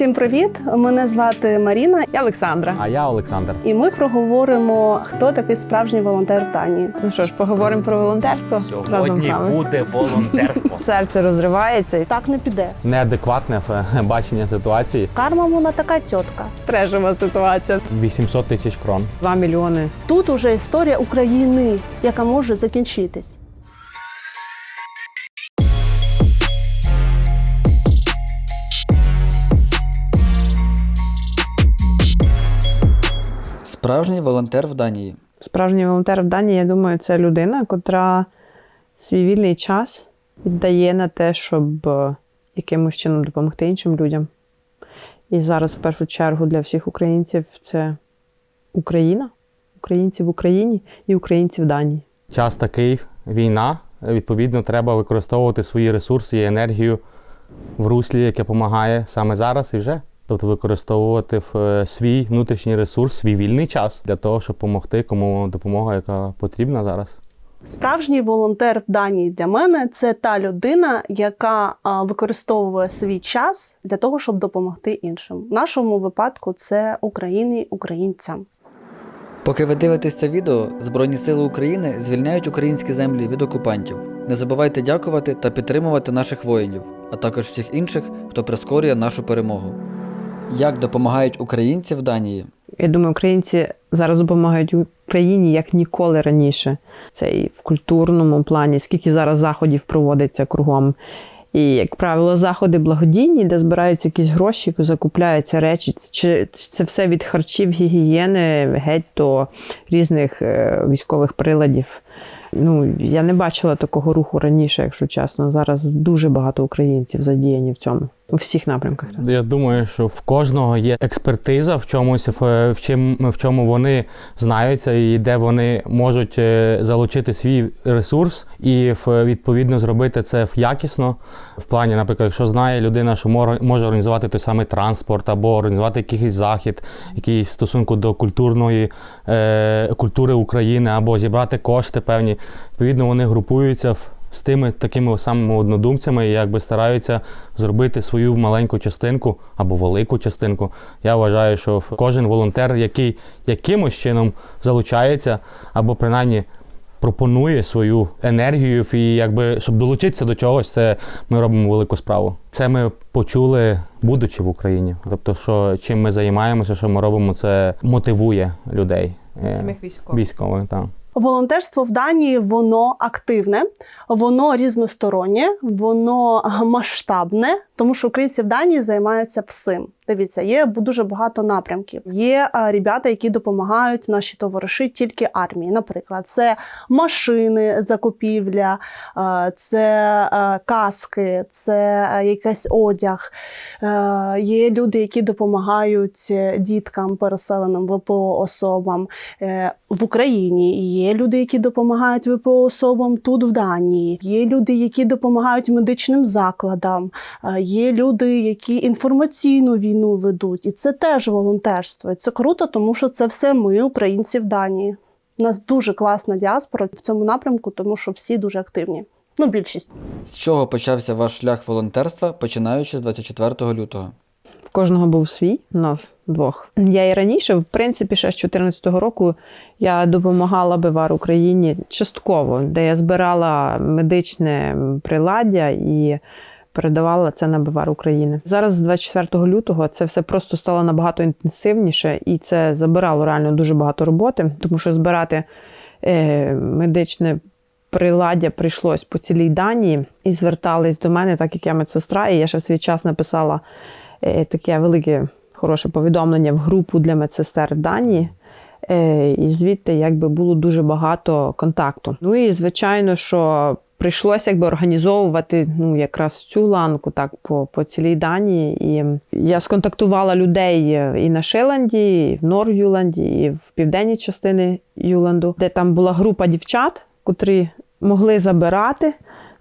Всім привіт! Мене звати Маріна, Я Олександра. А я Олександр. і ми проговоримо, хто такий справжній волонтер в Данії. Ну що ж, поговоримо про волонтерство разом з Сьогодні нами. буде волонтерство. Серце розривається і Так не піде. Неадекватне бачення ситуації. Карма вона така тітка. трешова ситуація. 800 тисяч крон. 2 мільйони. Тут уже історія України, яка може закінчитись. Справжній волонтер в Данії. Справжній волонтер в Данії, я думаю, це людина, котра свій вільний час віддає на те, щоб е, якимось чином допомогти іншим людям. І зараз, в першу чергу, для всіх українців це Україна, українці в Україні і українці в Данії. Час такий, війна. Відповідно, треба використовувати свої ресурси і енергію в руслі, яке допомагає саме зараз і вже. Тобто використовувати е, свій внутрішній ресурс, свій вільний час для того, щоб допомогти кому допомога, яка потрібна зараз. Справжній волонтер в Данії для мене це та людина, яка використовує свій час для того, щоб допомогти іншим. В нашому випадку це Україні, українцям. Поки ви дивитесь це відео, Збройні Сили України звільняють українські землі від окупантів. Не забувайте дякувати та підтримувати наших воїнів, а також всіх інших, хто прискорює нашу перемогу. Як допомагають українці в Данії? Я думаю, українці зараз допомагають Україні як ніколи раніше. Це і в культурному плані, скільки зараз заходів проводиться кругом. І, як правило, заходи благодійні, де збираються якісь гроші, закупляються речі. Чи це все від харчів, гігієни, геть до різних е, військових приладів. Ну, я не бачила такого руху раніше, якщо чесно. Зараз дуже багато українців задіяні в цьому у всіх напрямках. Я думаю, що в кожного є експертиза в чомусь, в, в, чим, в чому вони знаються, і де вони можуть е, залучити свій ресурс і в- відповідно зробити це якісно. В плані, наприклад, якщо знає людина, що може організувати той самий транспорт або організувати якийсь захід, який в стосунку до культурної е, культури України, або зібрати кошти певні, відповідно, вони групуються в з тими такими самими однодумцями і якби стараються зробити свою маленьку частинку або велику частинку. Я вважаю, що кожен волонтер, який якимось чином залучається, або принаймні пропонує свою енергію, і якби щоб долучитися до чогось, це ми робимо велику справу. Це ми почули, будучи в Україні. Тобто, що чим ми займаємося, що ми робимо, це мотивує людей. е, військових. Військових, так. Волонтерство в Данії воно активне, воно різностороннє, воно масштабне, тому що українці в Данії займаються всім. Дивіться, є дуже багато напрямків. Є а, ребята, які допомагають наші товариші тільки армії. Наприклад, це машини, закупівля, а, це а, каски, це якийсь одяг. Е, Є люди, які допомагають е, діткам, переселеним ВПО особам е, в Україні. Є люди, які допомагають ВПО особам тут в Данії. Є люди, які допомагають медичним закладам. Е, Є люди, які інформаційну війну ведуть, і це теж волонтерство. І це круто, тому що це все ми, українці в Данії. У нас дуже класна діаспора в цьому напрямку, тому що всі дуже активні. Ну, більшість. З чого почався ваш шлях волонтерства, починаючи з 24 лютого? В кожного був свій, у нас двох. Я і раніше, в принципі, ще з 2014 року я допомагала Бивар Україні частково, де я збирала медичне приладдя і передавала це на Бивар України. Зараз, з 24 лютого, це все просто стало набагато інтенсивніше, і це забирало реально дуже багато роботи, тому що збирати е, медичне приладдя прийшлось по цілій Данії і звертались до мене, так як я медсестра, і я ще в свій час написала е, таке велике хороше повідомлення в групу для медсестер Данії. Е, І звідти якби було дуже багато контакту. Ну і звичайно, що прийшлося якби організовувати ну, якраз цю ланку так по, по цілій Данії. І я сконтактувала людей і на Шиланді, і в Нор'юланді, і в південній частині Юланду, де там була група дівчат, котрі могли забирати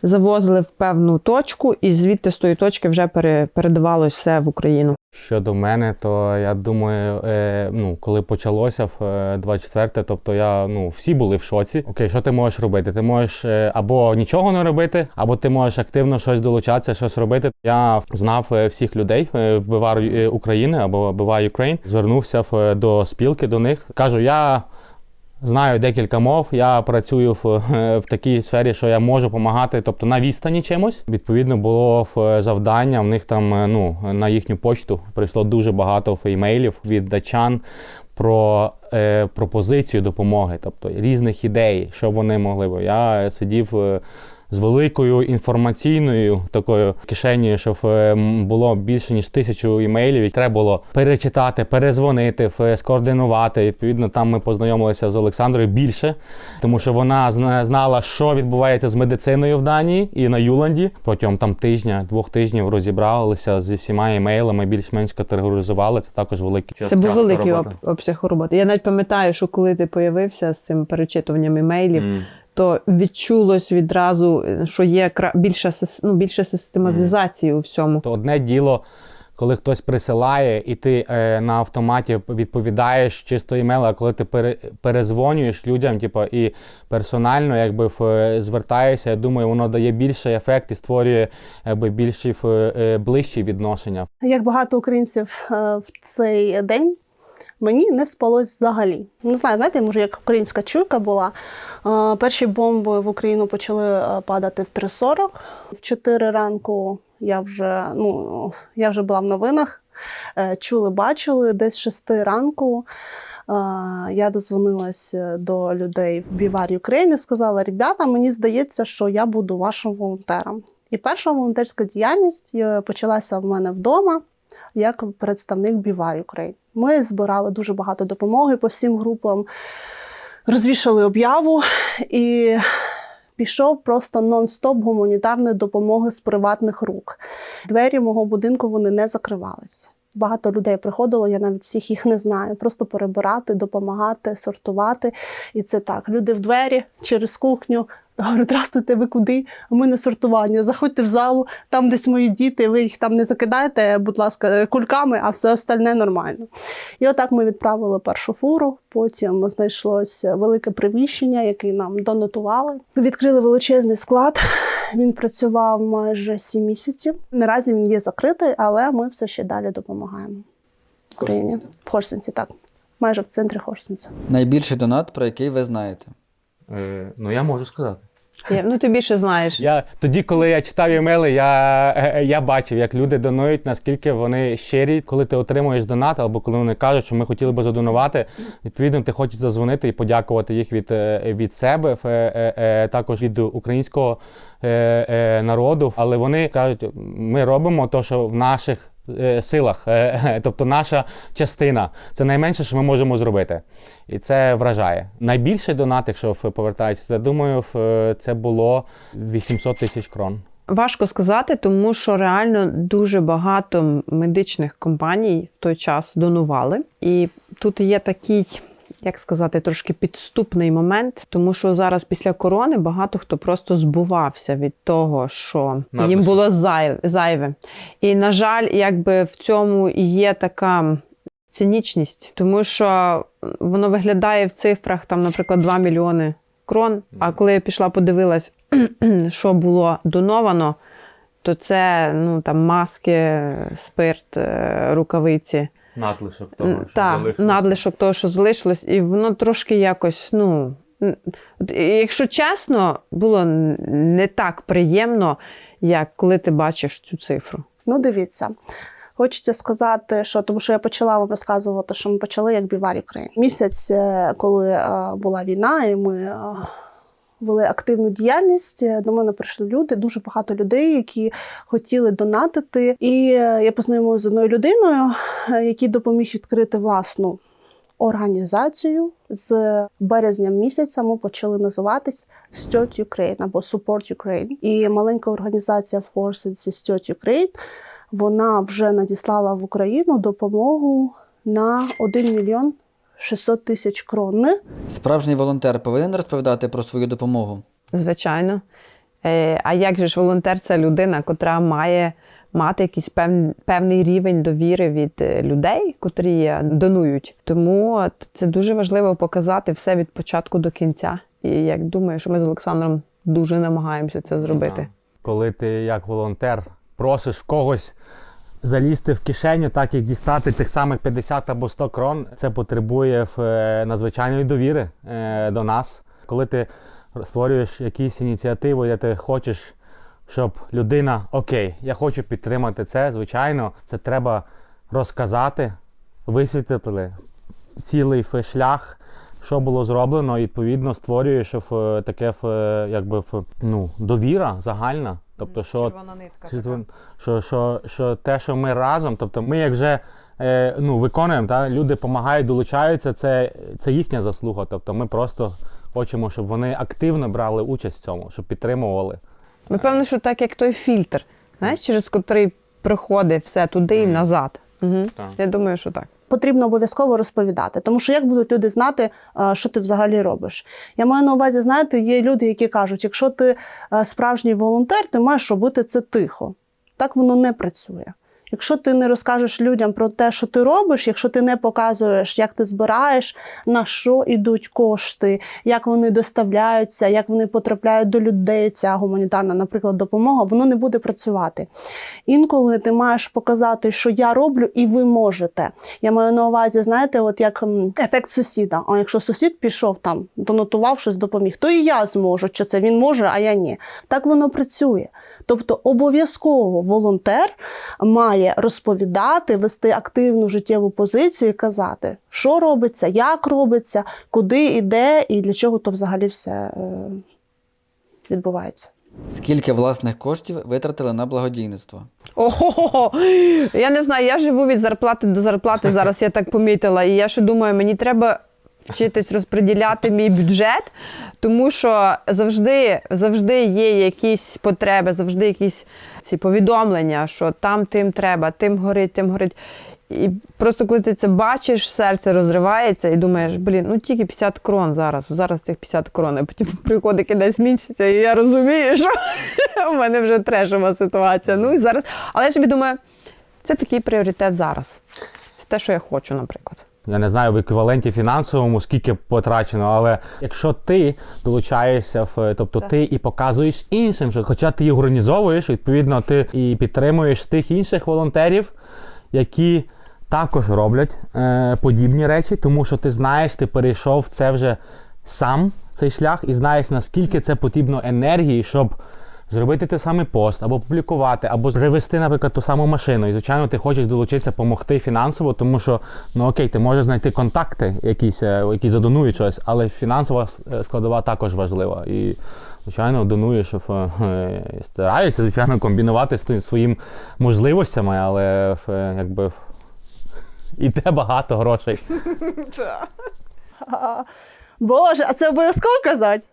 завозили в певну точку, і звідти з тої точки вже пере, передавалось все в Україну. Щодо мене, то я думаю, е, ну, коли почалося в е, 24, тобто я, ну, всі були в шоці. Окей, що ти можеш робити? Ти можеш е, або нічого не робити, або ти можеш активно щось долучатися, щось робити. Я знав е, всіх людей в Бивар е, України або Бива Ukraine, звернувся в, до спілки до них. Кажу, я. Знаю декілька мов. Я працюю в, е, в такій сфері, що я можу допомагати, тобто на відстані чимось. Відповідно, було е, завдання. В них там е, ну на їхню почту прийшло дуже багато імейлів від дачан про е, пропозицію допомоги, тобто різних ідей, що вони могли би. Я сидів. Е, З великою інформаційною такою кишенею, щоб е, було більше ніж тисячу імейлів. І треба було перечитати, перезвонити, ф- скоординувати. Відповідно, там ми познайомилися з Олександрою більше, тому що вона знала, що відбувається з медициною в Данії і на Юланді. Протягом там тижня, двох тижнів розібралися зі всіма імейлами, більш-менш категоризували. Це також великий Це був великий об, обсяг роботи. Я навіть пам'ятаю, що коли ти появився з цим перечитуванням імейлів, М. то відчулось відразу, що є кра- більша ну, більше систематизації у всьому. То одне діло, коли хтось присилає, і ти е, на автоматі відповідаєш чисто імейл, а коли ти пере, перезвонюєш людям, типу, і персонально якби в, е, звертаєшся, я думаю, воно дає більший ефект і створює якби більші в- е, ближчі відношення. Як багато українців е, в цей день. Мені не спалось взагалі. Не знаю, знаєте, може, як українська чуйка була. Е, Перші бомби в Україну почали е, падати в 3.40. В 4 ранку я вже, ну, я вже була в новинах. Е, Чули, бачили. Десь з 6 ранку я дозвонилась до людей в Бівар Україні, сказала: ребята, мені здається, що я буду вашим волонтером. І перша волонтерська діяльність почалася в мене вдома як представник Бівар Україн. Ми збирали дуже багато допомоги по всім групам, розвішали об'яву і пішов просто нон-стоп гуманітарної допомоги з приватних рук. Двері мого будинку вони не закривалися. Багато людей приходило, я навіть всіх їх не знаю. Просто перебирати, допомагати, сортувати. І це так. Люди в двері через кухню. Говорю, здравствуйте, ви куди? А ми на сортування. Заходьте в залу, там десь мої діти, ви їх там не закидаєте, будь ласка, кульками, а все остальне нормально. І отак ми відправили першу фуру. Потім знайшлось велике приміщення, яке нам донотували. Відкрили величезний склад. Він працював майже 7 місяців. Наразі він є закритий, але ми все ще далі допомагаємо Україні. В Хорсенці, так. Майже в центрі Хорсенця. Найбільший донат, про який ви знаєте. Е, ну я можу сказати. Я, ну, ти більше знаєш. Я тоді, коли я читав імейли, я, е, я бачив, як люди донують, наскільки вони щирі, коли ти отримуєш донат, або коли вони кажуть, що ми хотіли би задонувати. Відповідно, ти хочеш задзвонити і подякувати їх від, е, від себе, е, е, також від українського е, е, народу. Але вони кажуть, ми робимо те, що в наших. Е, Силах, Е, е, тобто наша частина, це найменше, що ми можемо зробити, і це вражає. Найбільший донат, якщо повертається, я думаю, це було 800 тисяч крон. Важко сказати, тому що реально дуже багато медичних компаній в той час донували. І тут є такий, як сказати, трошки підступний момент, тому що зараз після корони багато хто просто збувався від того, що Надлишок. їм було зай- зайве. І, на жаль, якби в цьому є така. Цинічність, тому що воно виглядає в цифрах, там, наприклад, 2 мільйони крон. А коли я пішла, подивилась, що було доновано, то це ну, там, маски, спирт, е, рукавиці. Надлишок М, Так, надлишок того, що залишилось, і воно трошки якось, ну. Якщо чесно, було не так приємно, як коли ти бачиш цю цифру. Ну, дивіться. Хочеться сказати, що тому що я почала вам розказувати, що ми почали як Бівар Україн. Місяць, е, коли е, була війна, і ми е, вели активну діяльність. До мене прийшли люди, дуже багато людей, які хотіли донатити. І е, я познайомилася з одною людиною, е, який допоміг відкрити власну організацію. З березня місяця ми почали називатись Start Ukraine або Support Ukraine. І маленька організація в Хорсенсі Start Ukraine вона вже надіслала в Україну допомогу на 1 мільйон 600 тисяч крон. Справжній волонтер повинен розповідати про свою допомогу. Звичайно. Е, А як же ж волонтер це людина, котра має мати якийсь пев- певний рівень довіри від е, людей, котрі е, донують. Тому це дуже важливо показати все від початку до кінця. І як думаю, що ми з Олександром дуже намагаємося це зробити. Коли ти як волонтер просиш в когось залізти в кишеню, так і дістати тих самих 50 або 100 крон, це потребує е, надзвичайної довіри е, до нас. Коли ти створюєш якісь ініціативи, де ти хочеш, щоб людина, окей, я хочу підтримати це, звичайно, це треба розказати, висвітлити цілий шлях. Що було зроблено, відповідно створюєш е, таке якби ну, довіра загальна. Тобто, що що, це- що, що, що те, що ми разом, тобто ми як вже е, ну, виконуємо, та, люди допомагають, долучаються, це, це їхня заслуга. Тобто ми просто хочемо, щоб вони активно брали участь в цьому, щоб підтримували. Напевно, що так, як той фільтр, знаєш, через котрий приходить все туди і назад. Угу. Так. Я думаю, що так. Потрібно обов'язково розповідати, тому що як будуть люди знати, е, що ти взагалі робиш. Я маю на увазі, знаєте, є люди, які кажуть, якщо ти е, справжній волонтер, ти маєш робити це тихо. Так воно не працює. Якщо ти не розкажеш людям про те, що ти робиш, якщо ти не показуєш, як ти збираєш, на що йдуть кошти, як вони доставляються, як вони потрапляють до людей, ця гуманітарна, наприклад, допомога, воно не буде працювати. Інколи ти маєш показати, що я роблю, і ви можете. Я маю на увазі, знаєте, от як ефект сусіда. А якщо сусід пішов там, донотував щось, допоміг, то і я зможу, що це він може, а я ні. Так воно працює. Тобто обов'язково волонтер має розповідати, вести активну життєву позицію і казати, що робиться, як робиться, куди іде і для чого то взагалі все е, відбувається. Скільки власних коштів витратили на благодійництво? Ого, я не знаю, я живу від зарплати до зарплати зараз, я так помітила. І я ще думаю, мені треба вчитись розподіляти мій бюджет, тому що завжди, завжди є якісь потреби, завжди якісь ці повідомлення, що там тим треба, тим горить, тим горить. І просто коли ти це бачиш, серце розривається і думаєш, блін, ну тільки 50 крон зараз, зараз цих 50 крон, а потім приходить кінець місяця, і я розумію, що у мене вже трешова ситуація. Ну і зараз. Але я собі думаю, це такий пріоритет зараз. Це те, що я хочу, наприклад. Я не знаю в еквіваленті фінансовому, скільки потрачено, але якщо ти долучаєшся в, тобто ти і показуєш іншим, що хоча ти їх організовуєш, відповідно, ти і підтримуєш тих інших волонтерів, які також роблять е, подібні речі, тому що ти знаєш, ти перейшов це вже сам цей шлях і знаєш, наскільки це потрібно енергії, щоб зробити той самий пост, або публікувати, або привезти, наприклад, ту саму машину. І, звичайно, ти хочеш долучитися, допомогти фінансово, тому що, ну окей, ти можеш знайти контакти, якісь, е, які задонують щось, але фінансова е, складова також важлива. І, звичайно, донуєш, е, стараюся, звичайно, комбінувати з своїм можливостями, але якби іде багато грошей. Боже, а це обов'язково казати?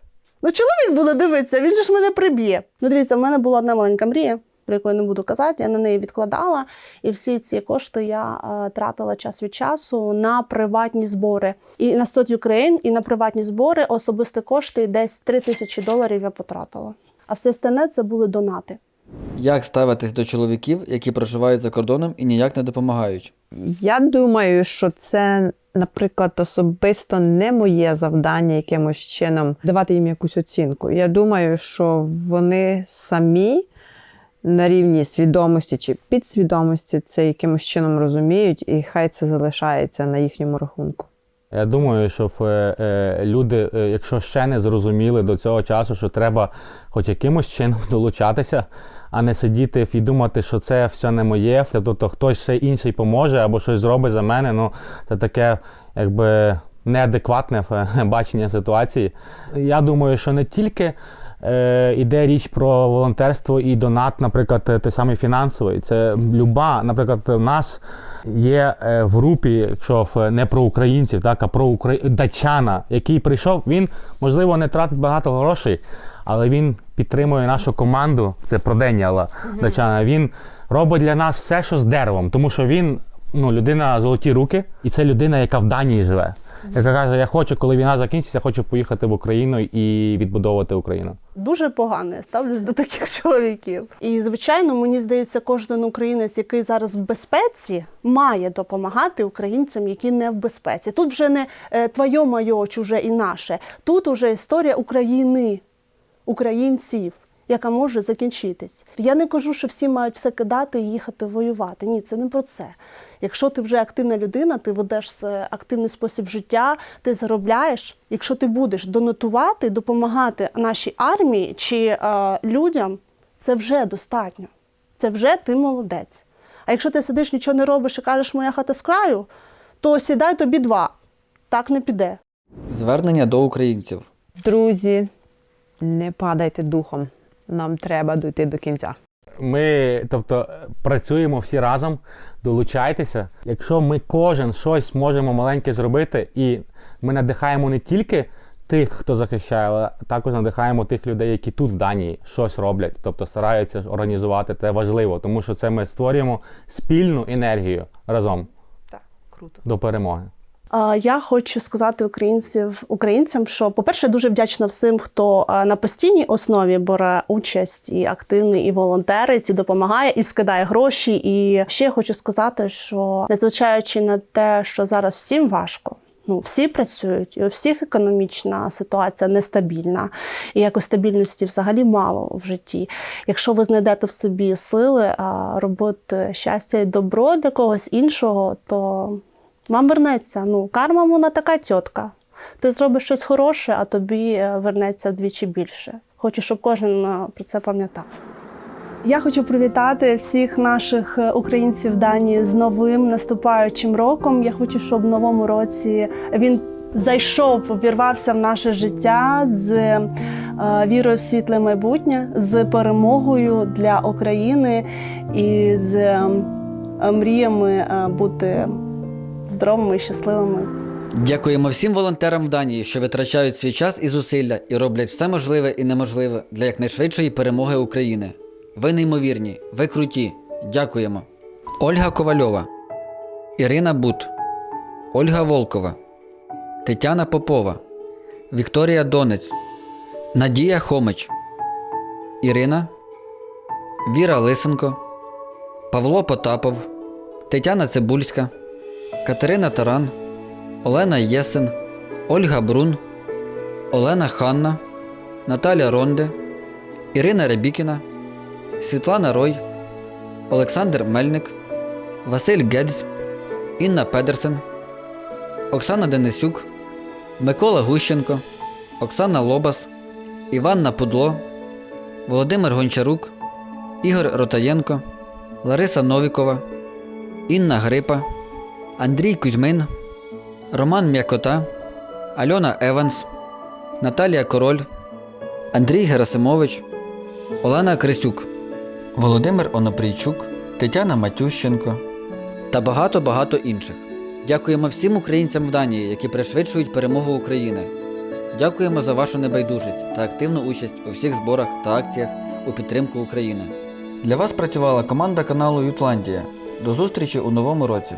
Ну, чоловік буде дивитися, він же ж мене приб'є. Ну, дивіться, в мене була одна маленька мрія, про яку я не буду казати. Я на неї відкладала, і всі ці кошти я е, тратила час від часу на приватні збори. І на Stot Ukraine, і на приватні збори особисті кошти десь 3 тисячі доларів я потратила. А все стане це були донати. Як ставитись до чоловіків, які проживають за кордоном і ніяк не допомагають? Я думаю, що це, наприклад, особисто не моє завдання якимось чином давати їм якусь оцінку. Я думаю, що вони самі на рівні свідомості чи підсвідомості це якимось чином розуміють, і хай це залишається на їхньому рахунку. Я думаю, що е, е, люди, е, якщо ще не зрозуміли до цього часу, що треба хоч якимось чином долучатися, а не сидіти і думати, що це все не моє, тобто хтось ще інший поможе або щось зробить за мене. Ну це таке, якби неадекватне е, бачення ситуації. Я думаю, що не тільки е, іде річ про волонтерство і донат, наприклад, е, той самий фінансовий. Це люба, наприклад, в нас є е, в групі, якщо не про українців, так, а про укра... датчана, який прийшов, він, можливо, не тратить багато грошей, але він підтримує нашу команду. Це про Деніала датчана. Він робить для нас все, що з деревом, тому що він ну, людина золоті руки, і це людина, яка в Данії живе. яка каже: Я хочу, коли війна закінчиться, хочу поїхати в Україну і відбудовувати Україну. Дуже погано я ставлюсь до таких чоловіків. І звичайно, мені здається, кожен українець, який зараз в безпеці, має допомагати українцям, які не в безпеці. Тут вже не е, твоє, моє, чуже і наше. Тут уже історія України, українців. Яка може закінчитись. Я не кажу, що всі мають все кидати і їхати воювати. Ні, це не про це. Якщо ти вже активна людина, ти ведеш активний спосіб життя, ти заробляєш. Якщо ти будеш донатувати, допомагати нашій армії чи е, людям, це вже достатньо. Це вже ти молодець. А якщо ти сидиш, нічого не робиш і кажеш, моя хата з краю, то сідай тобі два. Так не піде. Звернення до українців. Друзі, не падайте духом. Нам треба дойти до кінця. Ми, тобто, працюємо всі разом, долучайтеся. Якщо ми кожен щось можемо маленьке зробити, і ми надихаємо не тільки тих, хто захищає, але також надихаємо тих людей, які тут в Данії щось роблять, тобто стараються організувати. Це важливо, тому що це ми створюємо спільну енергію разом Так, круто. до перемоги. Я хочу сказати українців, українцям, що, по-перше, дуже вдячна всім, хто на постійній основі бере участь і активний, і волонтерить, і допомагає, і скидає гроші. І ще хочу сказати, що незважаючи на те, що зараз всім важко. Ну, всі працюють, і у всіх економічна ситуація нестабільна, і якось стабільності взагалі мало в житті. Якщо ви знайдете в собі сили робити щастя і добро для когось іншого, то вам вернеться. Ну, карма вона така тітка. Ти зробиш щось хороше, а тобі е, вернеться вдвічі більше. Хочу, щоб кожен е, про це пам'ятав. Я хочу привітати всіх наших е, українців в з новим наступаючим роком. Я хочу, щоб в новому році він зайшов, увірвався в наше життя з вірою в світле майбутнє, з перемогою для України і з е, мріями бути здоровими і щасливими. Дякуємо всім волонтерам в Данії, що витрачають свій час і зусилля і роблять все можливе і неможливе для якнайшвидшої перемоги України. Ви неймовірні, ви круті. Дякуємо. Ольга Ковальова, Ірина Бут, Ольга Волкова, Тетяна Попова, Вікторія Донець, Надія Хомич, Ірина, Віра Лисенко, Павло Потапов, Тетяна Цибульська, Катерина Таран. Олена Єсен, Ольга Брун, Олена Ханна, Наталя Ронде, Ірина Ребікіна, Світлана Рой, Олександр Мельник, Василь Гедз, Інна Педерсен, Оксана Денисюк, Микола Гущенко, Оксана Лобас, Іванна Пудло, Володимир Гончарук, Ігор Ротаєнко, Лариса Новікова, Інна Грипа, Андрій Кузьмин. Роман М'якота, Альона Еванс, Наталія Король, Андрій Герасимович, Олена Крисюк, Володимир Онопрійчук, Тетяна Матющенко та багато-багато інших. Дякуємо всім українцям в Данії, які пришвидшують перемогу України. Дякуємо за вашу небайдужість та активну участь у всіх зборах та акціях у підтримку України. Для вас працювала команда каналу Ютландія. До зустрічі у новому році.